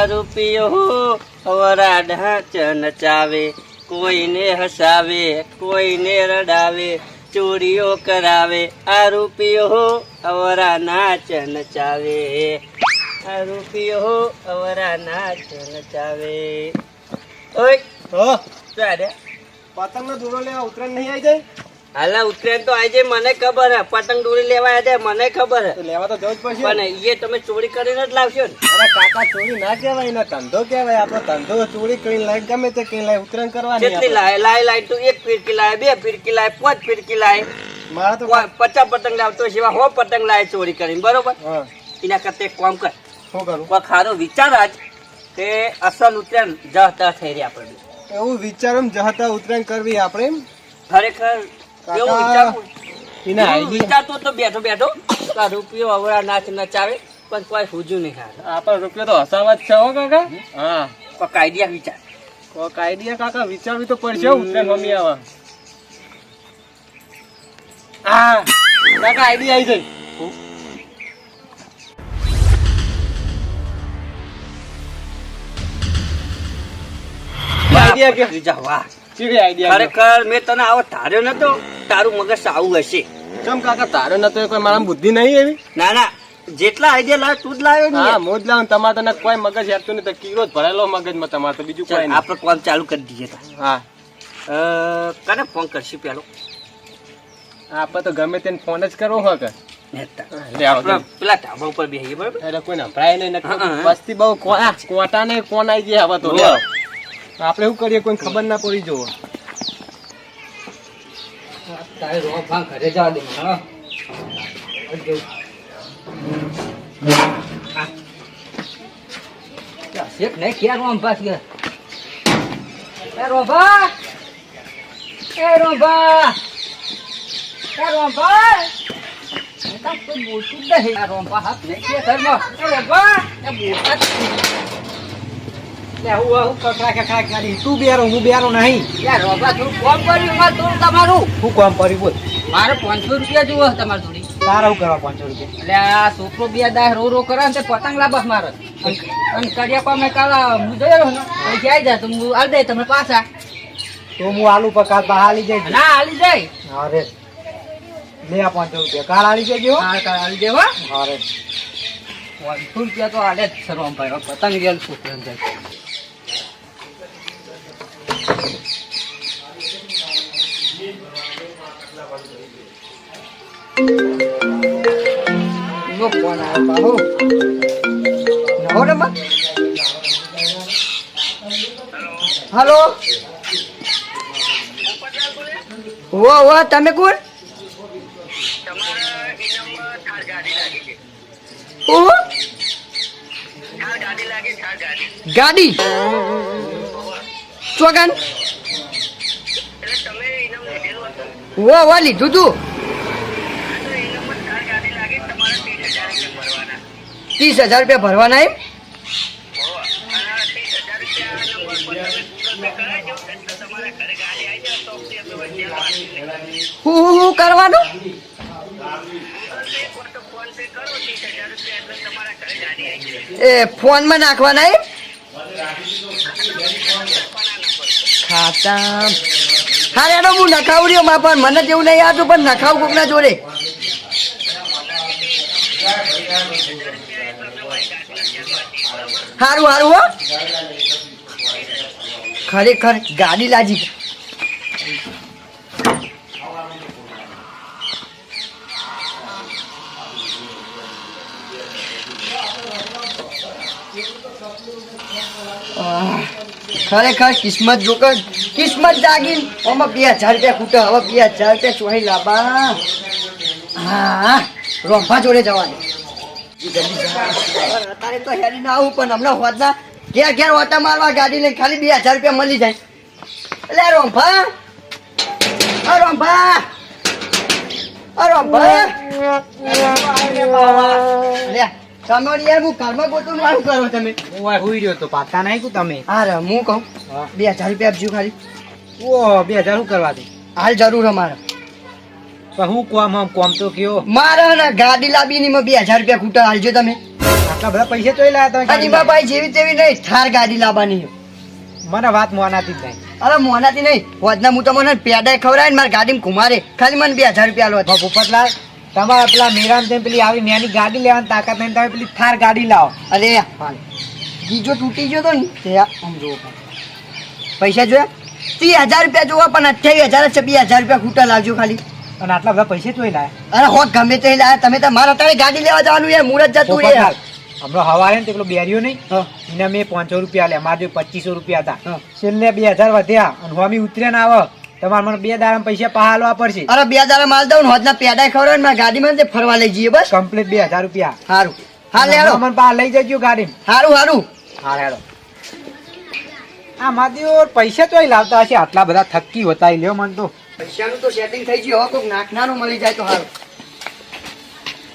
આ રૂપિયો અવરા ઢાંચ નચાવે કોઈને હસાવે કોઈને રડાવે ચોરીઓ કરાવે આ રૂપિયો અવરા નાચ નચાવે આ રૂપિયો અવરા નાચ નચાવે ઓય હો. ચાડે પતંગનો દોરો લેવા ઉતરણ નહીં આવી જાય? હાલા ઉત્તરાયણ તો આજે મને ખબર હે. પતંગ દોરી લેવા આજે મને ખબર હે. તો લેવા તો જવું જ પડશે. પણ એ તમે ચોરી કરીને જ લાવશો ને. અરે કાકા ચોરી ના કહેવાય એનો ધંધો કહેવાય. આપણો ધંધો ચોરી કરીને લાય ગમે તે કઈ લાય કરવા કરવાની કેટલી લાય? લાય લાય તું એક ફીરકી લાય બે ફીરકી લાય પાંચ ફીરકી લાય. મારા તો પચાસ પતંગ લાવતો એવા હો પતંગ લાય ચોરી કરીને બરોબર? એના કરતા એક કામ કર. શું કરું? કોઈ ખારો વિચાર આજ કે અસલ ઉત્તરાયણ જહતા થઈ રહ્યા આપણે. એવું વિચારો જહતા ઉત્તરાયણ કરવી આપણે ખરેખર કાકા, એવું વિચારવું. એના એવું આઈડિયા. વિચારતો તો બેઠો બેઠો. કે આ રૂપિયો અવળા નાચ નચાવે પણ કોઈ સૂજ્યું નહીં હાર. આપણો રૂપિયો તો હસાવા જ છે હો કાકા. હા. કાયદિયા વિચાર. કોક આઈડિયા કાકા વિચારવી તો પડશે હો મમ્મી આવા. હા. કાકા આઈડિયા આવી જાય. આઈડિયા કે વાહ કેવી આઈડિયા ખરેખર મેં તને આવો ધાર્યો નતો તારું મગજ આવું હશે. કેમ કાકા તારો નતો કોઈ મારા બુદ્ધિ નહીં એવી? ના ના જેટલા આઈડિયા લાવ તું જ લાવ્યો ને હા મોજ લાવ તમારે તને કોઈ મગજ હેરતું નહીં કીરો જ ભરેલો મગજમાં તમારે તો બીજું કોઈ આપણે કોલ ચાલુ કરી દઈએ હા. કને ફોન કરશે પેલો? આપણે તો ગમે તેને ફોન જ કરવો હોય કે. પેલા ઢાબા ઉપર બેસીએ બરાબર? એટલે કોઈ નંભરાય નહીં હા. નકર બહુ કોટા કોટા ને કોણ આવી ગયા હવે તો. આપણે શું કરીએ કોઈ ખબર ના પડી જોવો તારે ભાંગ ઘરે જવા દે હા હો. આ. ક્યાં રોમ ભાગ ગયા એ રોભા! એ રોભા! એ રોભા! બોલતું જ નહીં. તું બેરો હું બેરો નહીં. કર્યું? તમારું? શું કામ કર્યું બોલ. મારે પાંચસો રૂપિયા જુઓ તમારે થોડી તારા કરવા પાંચસો રૂપિયા? એટલે આ છોકરો બે દાય રો રો કરે ને તે પતંગ લાવસ મારે. અને પણ પામે કાલા હું જોયો ને પૈસા જાય તો હું આલી દઈ તમે પાછા. તો હું આલુ પકા હાલી જાય ના હાલી જાય. અરે. લે આ પાંચસો રૂપિયા. કાલ હાલી જાય હા. કાલ આલી દેવા અરે. પાંચસો રૂપિયા તો આલે જ સર પતંગ ગયેલ છોકરો જાય ફોન આવ્યો પાહો નવો નંબર? હલો? વો વો તમે કોણ? ગાડી? ચોગન વો વો, લીધું તું. ત્રીસ હજાર રૂપિયા ભરવાના એમ? હું હું કરવાનું? એ, ફોનમાં નાખવાના એમ? ખાતા હા એનો હું નખાવું પણ મને જેવું નહીં આવતું પણ નખાવું કોકના જોડે. હારું હારું હો. ખરેખર ગાડી લાજી. આહ, ખરેખર કિસ્મત જો કિસ્મત જાગી આમાં બે હજાર રૂપિયા ખૂટે, હવે બે હજાર રૂપિયા ચોહી લાબા. હા રોંભા જોડે જવાનું. અત્યારે તો હેરી ના આવું, પણ હમણાં હોતા ઘેર ઘેર હોતા મારવા ગાડી લઈને ખાલી બે હજાર રૂપિયા મળી જાય. એટલે રોંભા રોંભા રોંફા લે તમારી યાર હું ઘરમાં ગોતું મારું કરો તમે. હું હુઈ રહ્યો તો પાતા નહીં કું તમે. હા હું કહું. બે હજાર રૂપિયા આપજો ખાલી. ઓ બે હજાર શું કરવા દે? હાલ જરૂર અમારે. પણ હું કોમ આમ કોમ તો કયો? મારે ને ગાડી લાવીને એમાં બે હજાર રૂપિયા ખૂટા હાલજો તમે. આટલા બધા પૈસા ચોઈ લાયા તમે ગાડી? જેવી તેવી નહીં થાર ગાડી લાવવાની. મને વાત મોનાતી જ નહીં. અરે મોનાથી નહીં. વધના હું તમને પેડા ખવડાય ને મારી ગાડીમાં ઘુમારે. ખાલી મને બે હજાર રૂપિયા લો પોપટલાલ તમારા પેલા મેરાન તેમ પેલી આવી નાની ગાડી લેવાની તાકાત નહીં તમે પેલી થાર ગાડી લાવો. અરે હાલ. ગીજો તૂટી ગયો તો ને? આમ પૈસા જોયા? ત્રીસ હજાર રૂપિયા જોવા પણ અઠ્યાવીસ હજાર છે બે હજાર રૂપિયા ખૂટા લાવજો ખાલી. અને આટલા બધા પૈસા તોય લાયા? અરે હોત ગમે તે લાયા. તમે તો મારા તારે ગાડી લેવા જવાનું યાર મુરત જતું રે હમણાં હવારે ને પેલો બેરિયો નહીં હા, એને મેં પાંચસો રૂપિયા લે મારે પચીસો રૂપિયા હતા. હા. છેલ્લે બે હજાર વધ્યા અને હોમી ઉતર્યા ના આવે તમારે મને બે દાડા પૈસા પહા હાલવા પડશે. અરે બે દાડા માલ દઉં ને હોજના પેડા ખવડાવે ને મારી ગાડીમાં ફરવા લઈ જઈએ બસ. કમ્પ્લીટ બે હજાર રૂપિયા. સારું હા લેડો મને પા લઈ જજો ગાડી સારું સારું હા હેડો. આ માદીઓ પૈસા તો લાવતા હશે. આટલા બધા થકી હોતા લ્યો મન તો. પૈસાનું તો સેટિંગ થઈ ગયું. હવે કોઈક નાખનારું મળી જાય તો સારું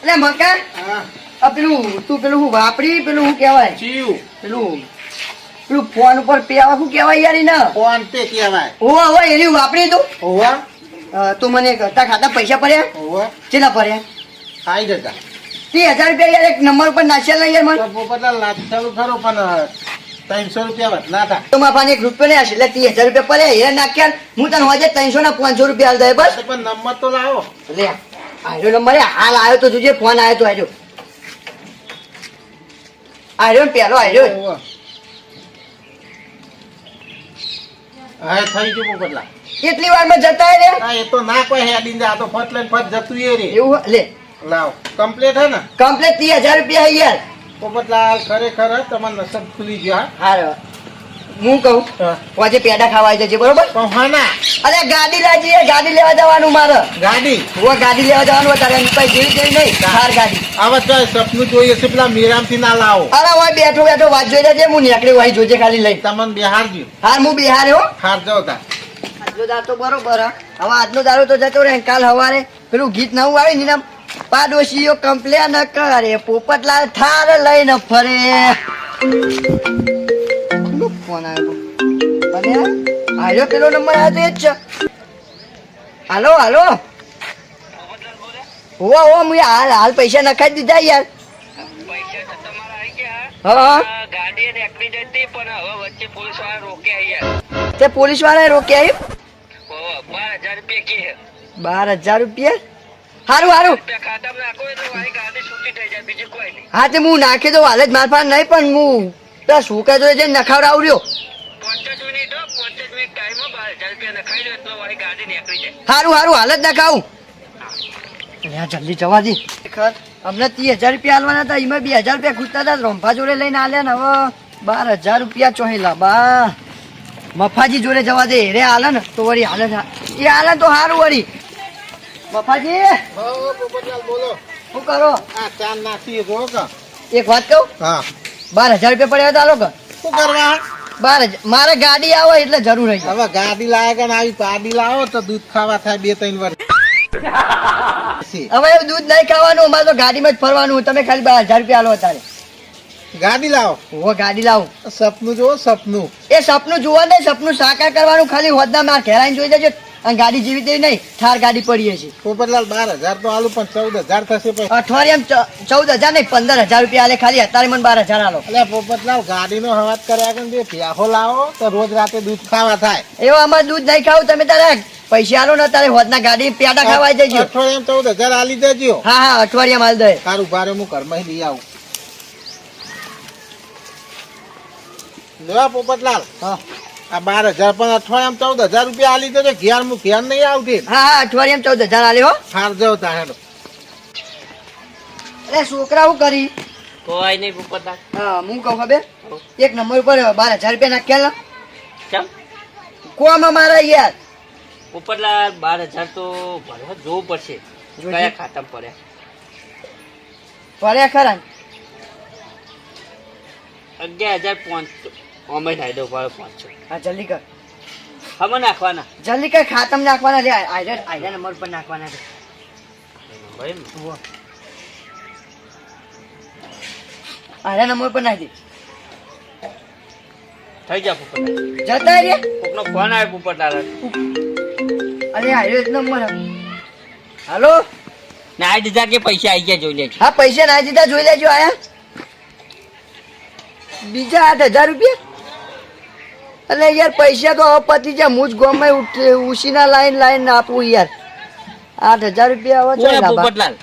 એટલે મકા આ પેલું તું પેલું વાપરી? પેલું શું કહેવાય? પેલું પેલું ફોન ઉપર પે આવે શું કહેવાય યાર એને? ફોન પે કહેવાય. ઓવા એની વાપરી તું ઓવા તું મને તારા ખાતા પૈસા પડ્યા ઓવા કેટલા પડ્યા ખાઈ જતા. ત્રીસ હજાર રૂપિયા યાર એક નંબર ઉપર નાખ્યા નહીં યાર મને. તો પોપટલાલ ખરો પણ ત્રણસો રૂપિયા વધના હતા તો મારા એક રૂપિયો નહીં હશે એટલે ત્રીસ હજાર રૂપિયા પડ્યા એ નાખ્યા હું તને હોજે ત્રણસો ના પાંચસો રૂપિયા હાલ દે બસ. તો પણ નંબર તો લાવો. લે આયો નંબર હાલ આવ્યો તો જોજે ફોન આવ્યો તો આર્યો આર્યો પેલો આર્યો હા થઈ ગયું પોપટલાલ કેટલી વારમાં જતા રે? હા એ તો ના કોઈ હેડીને જા આ તો ફટ લઈને ફટ જતું એ રે. એવું લે. લાવ. કમ્પ્લીટ હે ને? કમ્પ્લીટ ત્રીસ હજાર રૂપિયા હે યાર. પોપટલાલ ખરેખર હે, તમારો નસબ ખુલી ગયો હારો હું કહું? આજે પેડા ખાવા જજે બરોબર? અરે ગાડી લાજી ગાડી લેવા જવાનું મારે. ગાડી? હું ગાડી લેવા જવાનું તારે પાસે જેવી તેવી નહીં કાર ગાડી. આવા તો સપનું જોઈએ છે પેલા મીરામથી ના લાવો. અરે હોય બેઠો બેઠો વાત જોઈ લેજે હું નીકળી હોય જોજે ખાલી લઈ. તમને બિહારજો હાર હું બિહાર હો. હાર જાવ તા. આજનો દાર તો બરોબર હવે આજનો દારો તો જતો રહે કાલ હવારે પેલું ગીત નવું આવે ને પાડોશીઓ કમ્પ્લેન કરે પોપટલાલ થાર લઈને ફરે. ફોન આવ્યો અને આવ્યો પેલો નંબર આવ્યો એ જ છે. હાલો હાલો. હોવા હોવા મુએ હાલ હાલ પૈસા નખાઈ દીધા યાર. તો પોલીસવાળા રોક્યા બાર હજાર રૂપિયા? કોઈ નહીં હા, તે હું નાખી દઉં, હાલ જ માર નહીં, પણ હું પેલા શું કે તો આવડ્યો જ મિનિટ હો, પાંચ જ મિનિટ ટાઈમ બાર હજાર રૂપિયા નખાઈ દો એટલે મારી ગાડી નીકળી જાય. સારું સારું હાલ જ નખાવું. અહીંયા જલ્દી જવા દી. ખર. અમને ત્રીસ હજાર રૂપિયા હાલવાના હતા એમાં બે હજાર રૂપિયા ખૂટતા હતા રંભા જોડે લઈને આલ્યા ને હવે બાર હજાર રૂપિયા ચોહેલા. બા મફાજી જોડે જવા દે. રે હાલે ને તો વળી હાલે ને. એ હાલે તો સારું વળી. મફાજી બોલો. શું કરો? આ ચાર નાખી જો કે? એક વાત કહું? હા. બાર હજાર રૂપિયા પડ્યા હતા લોકો શું કરવા? બાર મારે ગાડી આવે એટલે જરૂર હોય હવે ગાડી લાવે કે આવી? ગાડી લાવો તો દૂધ ખાવા થાય બે ત્રણ વર્ષ હવે એવું દૂધ નહીં ખાવાનું અમારે તો ગાડીમાં જ ફરવાનું. તમે ખાલી બાર હજાર રૂપિયા આલો અત્યારે. ગાડી લાવો. હું ગાડી લાવો. સપનું જુઓ સપનું. એ સપનું જોવા નહીં સપનું સાકાર કરવાનું ખાલી હોદના માર ઘેરાઈને જોઈ જજો. અને ગાડી જેવી તેવી નહીં થાર ગાડી પડી છે પોપટલાલ બાર હજાર તો આલુ પણ ચૌદ હજાર થશે અઠવાડિયામાં ચૌદ હજાર નહીં પંદર હજાર રૂપિયા આલે ખાલી અત્યારે મને બાર હજાર આલો. એટલે પોપટલાલ ગાડીનો હવાજ કર્યા કે પ્યાહો લાવો તો રોજ રાતે દૂધ ખાવા થાય. એવો અમારે દૂધ નહીં ખાવું તમે તારે પૈસા આલો ને તારે હોદના ગાડી પ્યાડા ખાવા જજો. અઠવાડિયામાં ચૌદ હજાર આલી દેજો. હા હા અઠવાડિયામાં હાલ દે. સારું ભારે હું ઘરમાં લઈ આવું. લેવા પોપટલાલ. હા. આ બાર હજાર પણ અઠવાડિયામાં ચૌદ હજાર રૂપિયા આલી દેજો ઘેર મુ ઘેર નહીં આવતી. હા હા અઠવાડિયામાં ચૌદ હજાર આલ્યો હો. હાર જાવ તાહેડો એટલે છોકરા હું કરી? કોઈ નહીં ભૂપતા હા હું કહું ખબર? એક નંબર ઉપર બાર હજાર રૂપિયા નાખ્યા કેમ કોમાં મારા યાર? ઉપરલા બાર હજાર તો ભરવા જોવું પડશે. કયા ખાતામાં પડ્યા પડ્યા ખરા અગિયાર હજાર પાંચસો અમે નાઈ દો પર પાંચસો હા જલ્દી કર. અમે નાખવાના. જલ્દી કર ખાતમ નાખવાના લે આયરા આયરા નંબર પર નાખવાના છે. ભાઈ ઉવ્વ. આયરા નંબર પર નાખી થઈ જા પોપટલાલ જતા રે કોકનો ફોન આવે પોપટલાલ અરે આયરો જ નંબર હાલો? ના દીધા કે પૈસા આવી ગયા જોઈ લેજો. હા પૈસા ના દીધા જોઈ લેજો આયા. બીજા આઠ હજાર રૂપિયા? અને યાર પૈસા તો પતી જાય. હું જ ગમે ઉશીના લાઈન લાઈન આપું યાર. આઠ હજાર રૂપિયા પોપટલાલ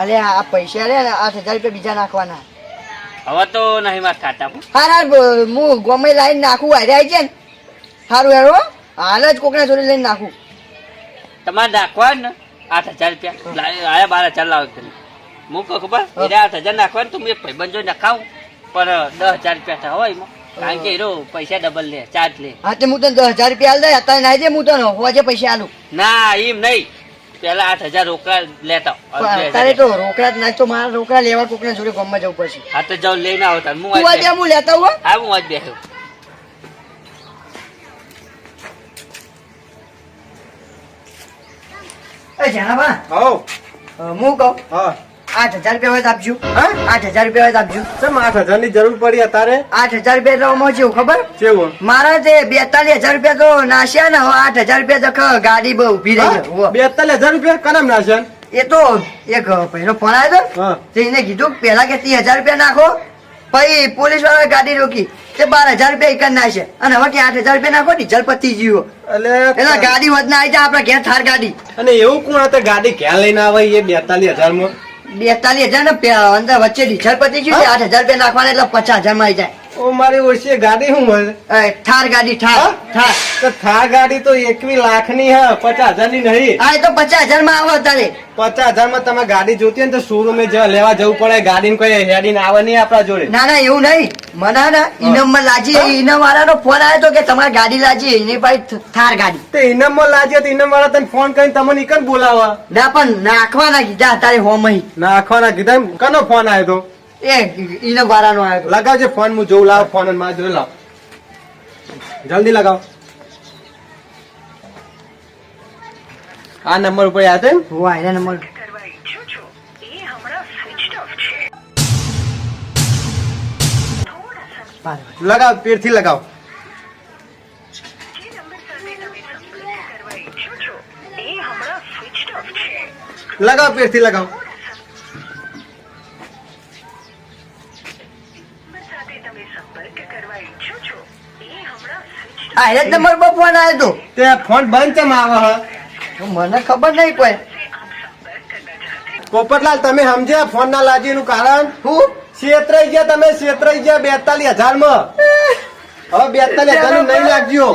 અરે આ પૈસા રે આઠ હજાર રૂપિયા બીજા નાખવાના. હવે તો નહીં માર ખાતા હા ના હું ગમે લાઈન નાખું હારે આવી છે ને. સારું હેરો હાલ જ કોકના જોડે લઈને નાખું. તમારે નાખવા ને? આઠ હજાર રૂપિયા. આયા બાર હજાર લાવો હું કહું ખબર? આઠ હજાર નાખવા ને તો એક ભાઈબંધ જોઈ નખાવું. પણ દસ હજાર રૂપિયા હોય એમાં. કારણ કે એરો પૈસા ડબલ લે ચાર્જ લે. હા તે હું તને દસ હજાર રૂપિયા આલ દે અત્યારે ના દે હું તને હોજે પૈસા આલું. ના એમ નહીં. પેલા આઠ હજાર રોકડા લેતા. અત્યારે તો રોકડા જ નાખતો મારા રોકડા લેવા કોકના જોડે ગામમાં જવું પડશે. હા તો જાઓ લઈને આવો તાર હું આજે હું લેતા હું. હા હું આજ બેઠો એ હું કહું? હા. આઠ હજાર રૂપિયા હોય તો આપજો. હા? આઠ હજાર રૂપિયા હોય તો આપજો. ચમ આઠ હજારની જરૂર પડી અત્યારે? આઠ હજાર રૂપિયા તો આમાં કેવું ખબર? કેવું મારા તે બેતાલીસ હજાર રૂપિયા તો નાશ્યા ને હવે આઠ હજાર રૂપિયા તો ગાડી બહુ ઊભી રહી. બેતાલીસ હજાર રૂપિયા કનામ નાશ્યા એ તો એક પહેલો ફોન આવ્યો હતો હા. તે એને કીધું કે પેલા કે ત્રીસ હજાર રૂપિયા નાખો પછી પોલીસવાળા ગાડી રોકી તે બાર હજાર રૂપિયા એક જ નાખશે અને હવે કે આઠ હજાર રૂપિયા નાખો ડીઝલ પતી ગયો એટલે ગાડી વધના આવી જાય આપડે ઘેર થાર ગાડી. અને એવું કોણ હતું ગાડી ક્યાં લઈને આવે એ બેતાલીસ હજારમાં બેતાલીસ હજાર ને અંદર વચ્ચે ડીઝલ પતી ગયું આઠ હજાર રૂપિયા નાખવાના એટલે પચાસ હજારમાં આવી જાય. ઓ મારી ઓછી ગાડી શું મળે? થાર ગાડી થાર. હા? થાર. તો થાર ગાડી તો એકવી લાખની હે પચાસ હજારની નહીં. હા તો પચાસ હજારમાં આવે તારે. પચાસ હજારમાં તમે ગાડી જોતી હોય ને તો શોરૂમે લેવા જવું પડે ગાડી કોઈ હેડીને આવે નહીં આપણા જોડે. ના ના એવું નહીં. મને ને ઇનમમાં લાજી ઇનમ વાળાનો ફોન આવ્યો તો કે તમારે ગાડી લાજી એની પાસે થાર ગાડી. તો ઇનમમાં લાજી તો ઇનમ વાળા તને ફોન કરીને તમને નીકળ બોલાવા. ના પણ નાખવાના કીધા તારે હોમ નાખવાના કીધા કનો ફોન આવ્યો તો? એ ઇનમ આયો આવ્યો. લગાવજે ફોન હું જોઉં લાવ ફોન અને મારે જોઈ લાવ. જલ્દી લગાવ. આ નંબર ઉપર યાદ એમ હોવા એના નંબર લગાવ ઓફ છે લગાવ પેરથી લગાવ. સ્વિચ આ એ જ નંબર પર ફોન આવ્યો તો. તે ફોન બંધ કેમ આવે હે? મને ખબર નહીં કોઈ પોપટલાલ તમે સમજ્યા ફોન ના લાજી નું કારણ? હું? છેતરાઈ ગયા તમે છેતરાઈ ગયા બેતાલીસ હજારમાં હવે બેતાલીસ હજારનું નહીં લાગજો.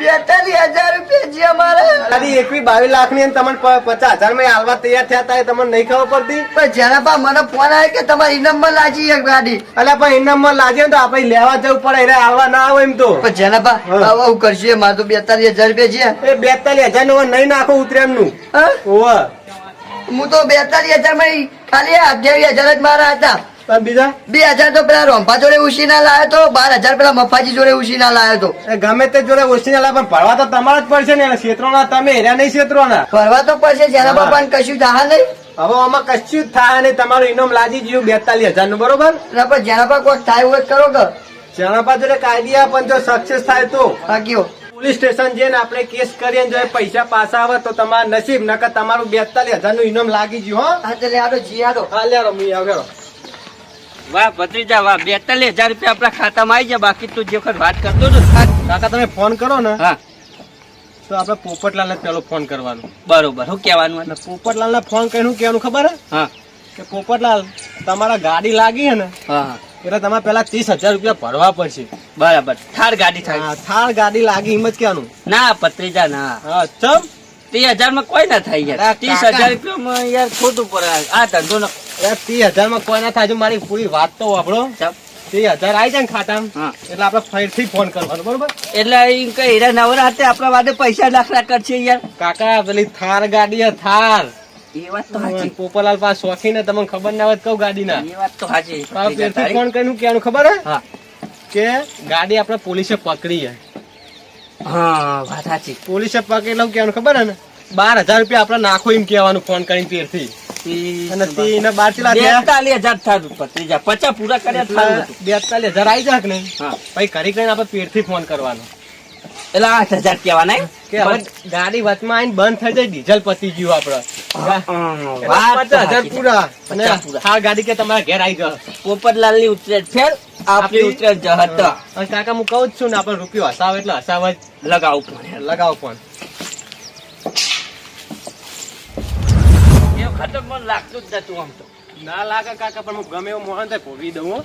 બેતાલીસ હજાર રૂપિયા જે અમારે. આની એકવી બાવીસ લાખની તમને પચાસ હજારમાં હાલવા તૈયાર થયા તા તમને નહીં ખબર પડતી? પણ જેના પા મને ફોન આવે કે તમારે ઇનામમાં લાજી એક ગાડી. અલ્યા પણ ઇનામમાં લાજે તો આપણે લેવા જવું પડે એને હાલવા ના આવે એમ તો. પણ જેના પા હું. કરશે મારે તો બેતાલીસ હજાર રૂપિયા છે. એ બેતાલીસ હજારનું નહીં નાખો ઉતરેમનું હા? તો બેતાલીસ હજારમાં ખાલી અગિયાર હજાર જ મારા હતા. બીજા? બે હજાર તો પેલા રોમ્પા જોડે ઉછીના લાવ્યો તો બાર હજાર પેલા મફાજી જોડે ઉછીના લાવ્યો તો. ગમે તે જોડે ઓછી ના લાગે પણ ભરવા તો તમારા જ પડશે ને ક્ષેત્રોના તમે હેર્યા નહીં ક્ષેત્રોના ફરવા તો પડશે જેના. બાપા કશું થા નહીં. હવે આમાં કશું જ થાય નહીં તમારું ઇનામ લાગી ગયું બેતાલીસ હજારનું બરોબર? ના પણ જેના પા કોઈ થાય એવું કરો કે. જેના જોડે કાયદીયા પણ જો સક્સેસ થાય તો. બાકી પોલીસ સ્ટેશન જઈને આપણે કેસ કરીએ જો પૈસા પાછા આવે તો તમારા નસીબ નકર તમારું બેતાલીસ હજારનું ઇનામ લાગી ગયું હો. હા એટલે આડો જી આડો હા લ્યારો મી આવ્યો. વાહ ભત્રીજા વાહ બેતાલીસ હજાર રૂપિયા આપણા ખાતામાં આવી જાય બાકી તું જે વખત વાત કરતો હતો કાકા તમે ફોન કરો ને હા. તો આપણે પોપટલાલને પેલો ફોન કરવાનો. બરોબર શું કહેવાનું એટલે પોપટલાલને ફોન કરીને કહેવાનું ખબર હે? હા. કે પોપટલાલ તમારા ગાડી લાગી હે ને હા એટલે તમારે પેલા ત્રીસ હજાર રૂપિયા ભરવા પડશે. બરાબર થાર ગાડી થાય. થાર થાળ ગાડી લાગી એમ જ કહેવાનું. ના પત્રીજા ના. હા ચમ. ત્રીસ હજારમાં કોઈ ના થાય યાર. ત્રીસ હજાર રૂપિયા યાર ખોટું પડે આ ધંધો નો ત્રીસ હજારમાં કોઈ ના થાય મારી પૂરી વાત તો વાપરો. ત્રીસ હજાર આવી જાય ને ખાતામાં. એટલે આપણે ફરીથી ફોન કરવાનો બરોબર? એટલે કઈ હીરા નવરા હાથે આપણા વાડે પૈસા લાખલા કરશે યાર. કાકા પેલી થાર ગાડી થાર. એ વાત તો સાચી પોપરલાલ પાસે શોખીન તમને ખબર ના હોય કઉ ગાડી ના એ વાત તો સાચી ફોન કરીને ખબર હે. કે ગાડી આપણે પોલીસે પકડી હે. હા વાત સાચી. પોલીસે પકડી એટલે કેવાનું ખબર હે ને? બાર હજાર રૂપિયા આપણે નાખો એમ કહેવાનું ફોન કરીને પેરથી. બેતાલીસ હજાર આવી જાય ને. પછી કરી કરીને આપણે પેરથી ફોન કરવાનો. એટલે આઠ હજાર કેવા એમ? કે હવે ગાડી વચમાં આઈને બંધ થઈ જાય ડીઝલ પતી ગયું આપડે. પચાસ હજાર પૂરા. અને હા ગાડી કે તમારા ઘેર આવી ગયો પોપટલાલની ઉતરેટ ફેર આપણી ઉતરેટ જ હતો. કાકા હું કહું જ છું ને આપણે રૂપિયો હસાવે એટલે હસાવ જ. લગાવું પણ. લગાવ પણ. તો મને લાગતું જ નતું આમ તો. ના લાગે કાકા પણ હું ગમે એવું મોહન થાય ભોગવી દઉં